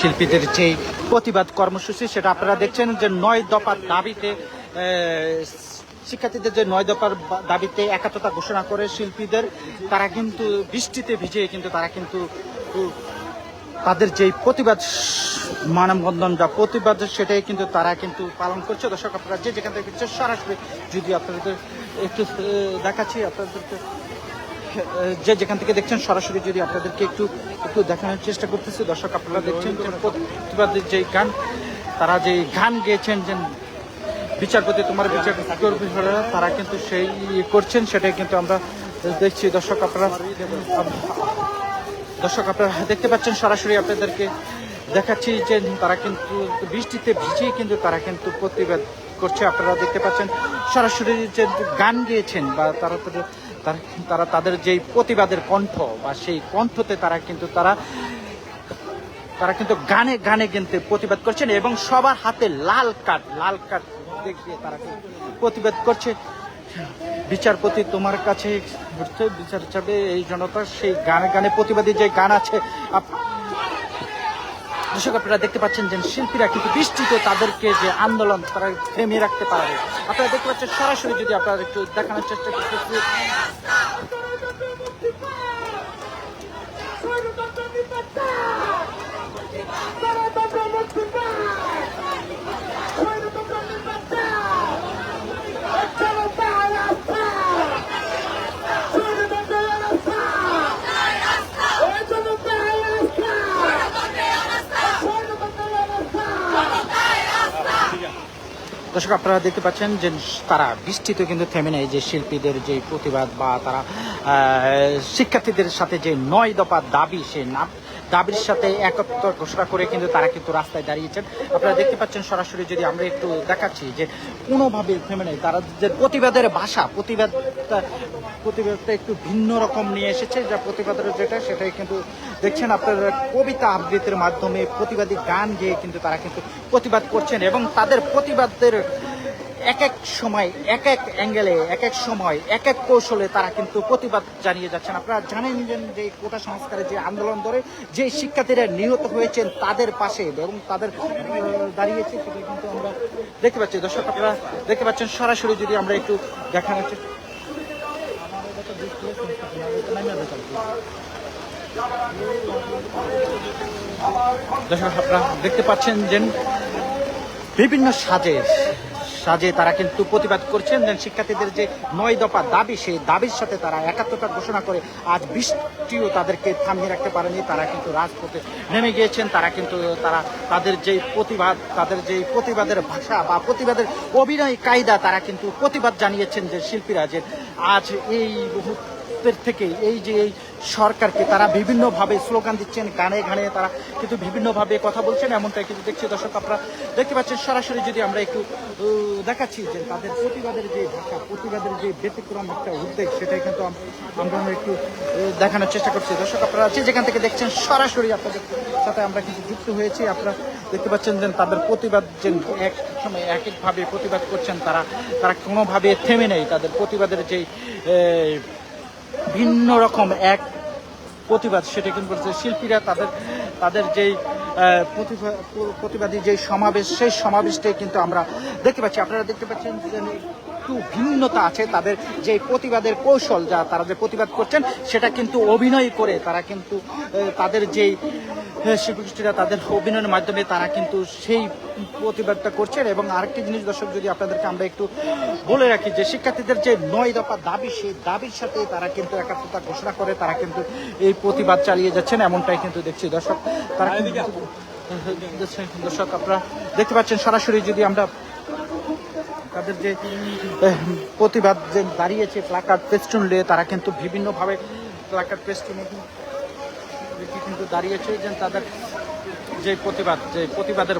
শিল্পীদের যে প্রতিবাদ কর্মসূচি, সেটা আপনারা দেখছেন যে নয় দফার দাবিতে শিক্ষার্থীদের যে নয় দফার দাবিতে একাত্মতা ঘোষণা করে শিল্পীদের, তারা কিন্তু বৃষ্টিতে ভিজে কিন্তু তারা কিন্তু তাদের যেই প্রতিবাদ মানববন্ধন বা প্রতিবাদ, সেটাই কিন্তু তারা কিন্তু পালন করছে। দর্শক, আপনারা যে যেখান থেকে সরাসরি যদি আপনাদের একটু দেখাচ্ছি, আপনাদেরকে যে যেখান থেকে দেখছেন, সরাসরি যদি আপনাদেরকে একটু একটু দেখানোর চেষ্টা করতেছি, দর্শক আপনারা দেখছেন প্রতিবাদের যে গান, তারা যে গান গেয়েছেন যে বিচারপতি, তোমার বিচার তারা কিন্তু সেই করছেন, সেটাই কিন্তু আমরা দেখছি। দর্শক আপনারা দর্শক আপনারা দেখতে পাচ্ছেন, সরাসরি আপনাদেরকে দেখাচ্ছি যে তারা কিন্তু বৃষ্টিতে ভিজিয়ে কিন্তু তারা কিন্তু প্রতিবাদ করছে, আপনারা দেখতে পাচ্ছেন, সরাসরি যে গান গেয়েছেন বা তারা তারা- তাদের যেই প্রতিবাদের কণ্ঠ বা সেই কণ্ঠতে তারা কিন্তু তারা তারা কিন্তু গানে গানে কিন্তু প্রতিবাদ করছেন এবং সবার হাতে লাল কাঠ লাল কাঠ দেখিয়ে তারা প্রতিবাদ করছে। বিচারপতি তোমার কাছে বিচার চাবে এই জনতা, সেই গানে গানে প্রতিবাদী যে গান আছে দর্শক, আপনারা দেখতে পাচ্ছেন যে শিল্পীরা কিন্তু বৃষ্টিতে তাদেরকে যে আন্দোলন তারা থেমে রাখতে পারে। আপনারা দেখতে পাচ্ছেন সরাসরি যদি আপনারা একটু দেখানোর চেষ্টা করতেছি। দর্শক, আপনারা দেখতে পাচ্ছেন যে তারা বৃষ্টিতে কিন্তু থেমে নেয় যে শিল্পীদের যে প্রতিবাদ বা তারা শিক্ষার্থীদের সাথে যে নয় দফা দাবি, সে না, দাবির সাথে একত্র ঘোষণা করে কিন্তু তারা কিন্তু রাস্তায় দাঁড়িয়েছেন। আপনারা দেখতে পাচ্ছেন সরাসরি যদি আমরা একটু দেখাচ্ছি যে কোনোভাবে থেমে নেই, তারা যে প্রতিবাদের ভাষা, প্রতিবাদ প্রতিবাদটা একটু ভিন্ন রকম নিয়ে এসেছে। যা প্রতিবাদের যেটা, সেটাই কিন্তু দেখছেন আপনারা কবিতা আবৃত্তির মাধ্যমে প্রতিবাদী গান গেয়ে কিন্তু তারা কিন্তু প্রতিবাদ করছেন এবং তাদের প্রতিবাদের এক এক সময় এক এক অ্যাঙ্গেলে এক এক সময় এক এক কৌশলে তারা কিন্তু প্রতিবাদ জানিয়ে যাচ্ছেন। আপনারা জানেন যে কোটা সংস্কারের যে আন্দোলন ধরে যে শিক্ষার্থীরা নিহত হয়েছেন তাদের পাশে এবং তাদের দাঁড়িয়েছে সেটা কিন্তু আমরা দেখতে পাচ্ছি। দর্শক, আপনারা দেখতে পাচ্ছেন, সরাসরি যদি আমরা একটু দেখানোর চেষ্টা দর্শক, আপনারা দেখতে পাচ্ছেন যে বিভিন্ন সাজে সাজে তারা কিন্তু প্রতিবাদ করছেন যে শিক্ষার্থীদের যে নয় দফা দাবি, সেই দাবির সাথে তারা একাত্মতা ঘোষণা করে আজ বৃষ্টিও তাদেরকে থামিয়ে রাখতে পারেনি। তারা কিন্তু রাজপথে নেমে গিয়েছেন। তারা কিন্তু, তারা তাদের যে প্রতিবাদ, তাদের যে প্রতিবাদের ভাষা বা প্রতিবাদের অভিনয় কায়দা, তারা কিন্তু প্রতিবাদ জানিয়েছেন যে শিল্পীরা যে আজ এই মুহূর্তের থেকে এই যে এই সরকারকে তারা বিভিন্নভাবে স্লোগান দিচ্ছেন গানে গানে তারা কিন্তু বিভিন্নভাবে কথা বলছেন এমনটাই কিন্তু দেখছি। দর্শক আপনারা দেখতে পাচ্ছেন সরাসরি যদি আমরা একটু দেখাচ্ছি যে তাদের প্রতিবাদের যে ভাষা প্রতিবাদের যে ব্যতিক্রম একটা উদ্বেগ সেটাই কিন্তু আম- আমরা একটু দেখানোর চেষ্টা করছি। দর্শক আপনারা যে যেখান থেকে দেখছেন সরাসরি আপনাদের সাথে আমরা কিন্তু যুক্ত হয়েছি। আপনারা দেখতে পাচ্ছেন যে তাদের প্রতিবাদ যে এক সময় এক একভাবে প্রতিবাদ করছেন তারা তারা কোনোভাবে থেমে নেই। তাদের প্রতিবাদের আহ, ভিন্ন রকম এক প্রতিবাদ সেটা কিন্তু করছে শিল্পীরা তাদের তাদের যেই প্রতিবাদী যে সমাবেশ, সেই সমাবেশটাই কিন্তু আমরা দেখতে পাচ্ছি। আপনারা দেখতে পাচ্ছেন একটু ভিন্নতা আছে তাদের যে প্রতিবাদের কৌশল, যা তারা যে প্রতিবাদ করছেন, সেটা কিন্তু অভিনয় করে তারা কিন্তু তাদের যেই শিল্পগোষ্ঠীরা তাদের অভিনয়ের মাধ্যমে তারা কিন্তু সেই প্রতিবাদটা করছেন। এবং আরেকটি জিনিস দর্শক, যদি আপনাদেরকে আমরা একটু বলে রাখি যে, শিক্ষার্থীদের যে নয় দফা দাবি, সেই দাবির সাথে তারা কিন্তু একাত্মতা ঘোষণা করে তারা কিন্তু এই প্রতিবাদ চালিয়ে যাচ্ছেন, এমনটাই কিন্তু দেখছি। দর্শক, তারা দর্শক, আপনারা দেখতে পাচ্ছেন, সরাসরি যদি আমরা তাদের যে প্রতিবাদ যে দাঁড়িয়েছে প্লাকার্ড পেস্টুন নিয়ে, তারা কিন্তু বিভিন্নভাবে প্লাকার্ড পেস্টুনে কিন্তু দাঁড়িয়েছে যে তাদের যে প্রতিবাদ যে প্রতিবাদের